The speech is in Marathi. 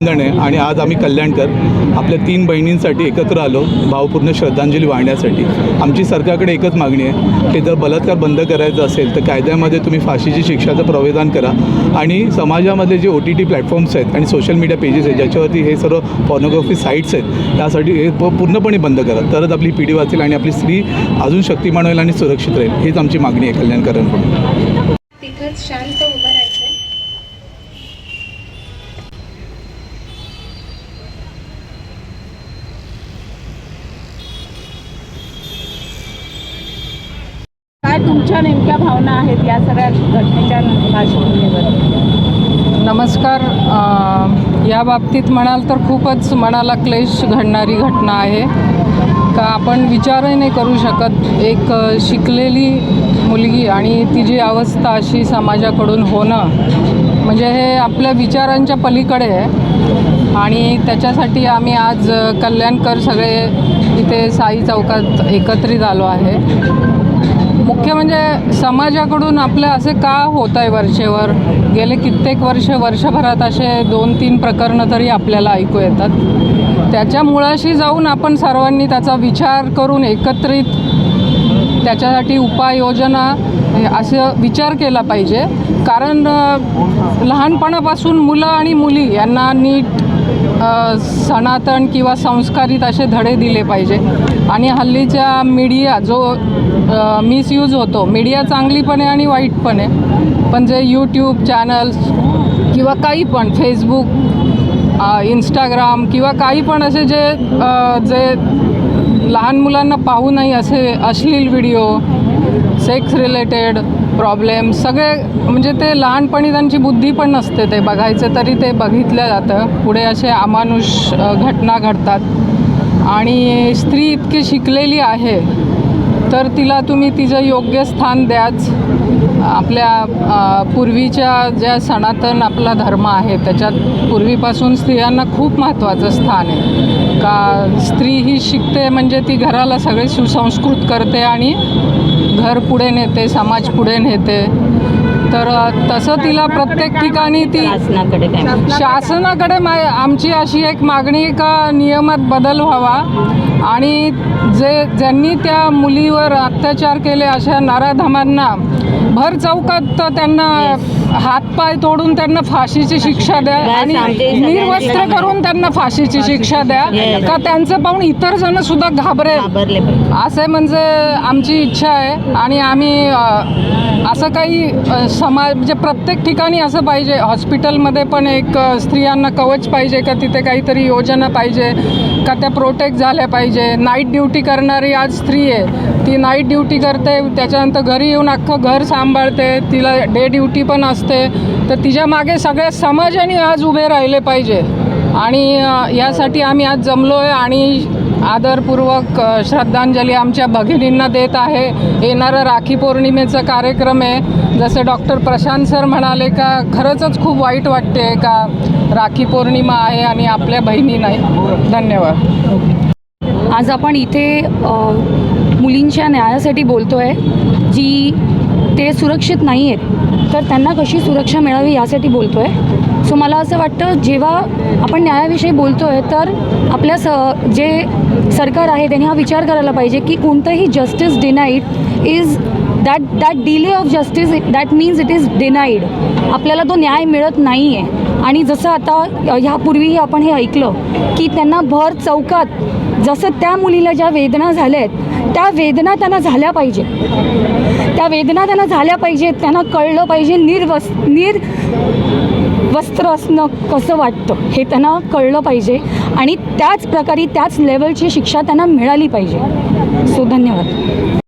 आहे आणि आज आम्ही कल्याणकर आपल्या तीन बहिणींसाठी एकत्र आलो भावपूर्ण श्रद्धांजली वाहण्यासाठी. आमची सरकारकडे एकच मागणी आहे की जर बलात्कार बंद करायचा असेल तर कायद्यामध्ये तुम्ही फाशीची शिक्षाचं प्रावधान करा. आणि समाजामध्ये जे ओ टी टी प्लॅटफॉर्म्स आहेत आणि सोशल मीडिया पेजेस आहेत ज्याच्यावरती हे सर्व पॉर्नोग्राफी साईट्स आहेत त्यासाठी हे पूर्णपणे बंद करा. तरच आपली पिढी वाचेल आणि आपली स्त्री अजून शक्तिमान होईल आणि सुरक्षित राहील. हीच आमची मागणी आहे कल्याणकरांकडून. तुमच्या नेमक्या भावना आहेत या सगळ्या घटनेच्या पार्श्वभूमीवर? नमस्कार या बाबतीत म्हणाल तर खूपच मनाला क्लेश घडणारी घटना आहे. का आपण विचारही नाही करू शकत. एक शिकलेली मुलगी आणि तिची अवस्था अशी समाजाकडून होणं म्हणजे हे आपल्या विचारांच्या पलीकडे आहे. आणि त्याच्यासाठी आम्ही आज कल्याणकर सगळे इथे साई चौकात एकत्रित आलो आहे. मुख्य म्हणजे समाजाकडून आपलं असे का होत आहे वर्षेवर? गेले कित्येक वर्ष वर्षभरात असे दोन तीन प्रकरणं तरी आपल्याला ऐकू येतात. त्याच्या मुळाशी जाऊन आपण सर्वांनी त्याचा विचार करून एकत्रित त्याच्यासाठी उपाययोजना असं विचार केला पाहिजे. कारण लहानपणापासून मुलं आणि मुली यांना नीट सनातन किंवा संस्कारित असे धडे दिले पाहिजे. आणि हल्लीच्या मीडिया जो मिसयूज होतो. मीडिया चांगली पण आहे आणि वाईट पण आहे पण जे यूट्यूब चॅनल्स किंवा काही पण फेसबुक इंस्टाग्राम किंवा काही पण असे जे जे लहान मुलांना पाहू नाही असे अश्लील व्हिडिओ सेक्स रिलेटेड प्रॉब्लेम सगळे म्हणजे ते लहानपणी त्यांची बुद्धी पण नसते ते बघायचे तरी ते बघितलं जातं. पुढे असे अमानुष घटना घडतात. आणि स्त्री इतकी शिकलेली आहे. तर तिला तुम्ही तिचं योग्य स्थान द्याच. आपल्या पूर्वीच्या ज्या सनातन आपला धर्म आहे त्याच्यात पूर्वीपासून स्त्रियांना खूप महत्त्वाचं स्थान आहे. का स्त्री ही शिकते म्हणजे ती घराला सगळे सुसंस्कृत करते आणि घर पुढे नेते समाज पुढे नेते. तर तसं तिला प्रत्येक ठिकाणी ती शासनाकडे मा आमची अशी एक मागणी का नियमात बदल व्हावा? आणि जे ज्यांनी त्या मुलीवर अत्याचार केले अशा नराधमांना भर चौकात त्यांना हातपाय तोडून त्यांना फाशीची शिक्षा द्या आणि निर्वस्त्र. करून त्यांना फाशीची शिक्षा द्या. का त्यांचं पाहून इतर जण सुद्धा पाहिजे असे म्हणजे आमची इच्छा आहे आणि आम्ही असं काही समाज म्हणजे प्रत्येक ठिकाणी असं पाहिजे हॉस्पिटलमध्ये पण एक स्त्रियांना कवच पाहिजे का तिथे काहीतरी योजना पाहिजे का त्या प्रोटेक्ट झाल्या पाहिजे नाईट ड्युटी करणारी आज स्त्री आहे ती नाईट ड्युटी करते त्याच्यानंतर घरी येऊन अख्खं घर सांभाळते तिला डे ड्युटी पण असते. तर तिच्यामागे सगळ्या समाजाने आज उभे राहिले पाहिजे. आणि यासाठी आम्ही आज जमलो आहे आणि आदरपूर्वक श्रद्धांजली आमच्या भगिनींना देत आहे. येणारं राखी पौर्णिमेचा कार्यक्रम आहे. जसं डॉक्टर प्रशांत सर म्हणाले का खरंच खूप वाईट वाटते का राखी पौर्णिमा आहे आणि आपल्या बहिणी नाही धन्यवाद. आज आपण इथे मुलींच्या न्यायासाठी बोलतो आहे जी ते सुरक्षित नाही आहेत तर त्यांना कशी सुरक्षा मिळावी यासाठी बोलतो आहे सो मला असं वाटतं जेव्हा आपण न्यायाविषयी बोलतो आहे तर आपल्या स जे सरकार आहे त्यांनी हा विचार करायला पाहिजे की कोणतंही justice denied is that that delay of justice that means it is denied आपल्याला तो न्याय मिळत नाही आहे आणि जसं आता ह्यापूर्वीही आपण हे ऐकलं की त्यांना भर चौकात जसं त्या मुलीला ज्या वेदना झाल्या आहेत त्या वेदना त्यांना झाल्या पाहिजे. त्या वेदना त्यांना झाल्या पाहिजेत त्यांना कळलं पाहिजे निर्वस निर वस्त्र असणं कसं वाटतं हे त्यांना कळलं पाहिजे आणि त्याच प्रकारे त्याच लेवलची शिक्षा त्यांना मिळाली पाहिजे. सो धन्यवाद.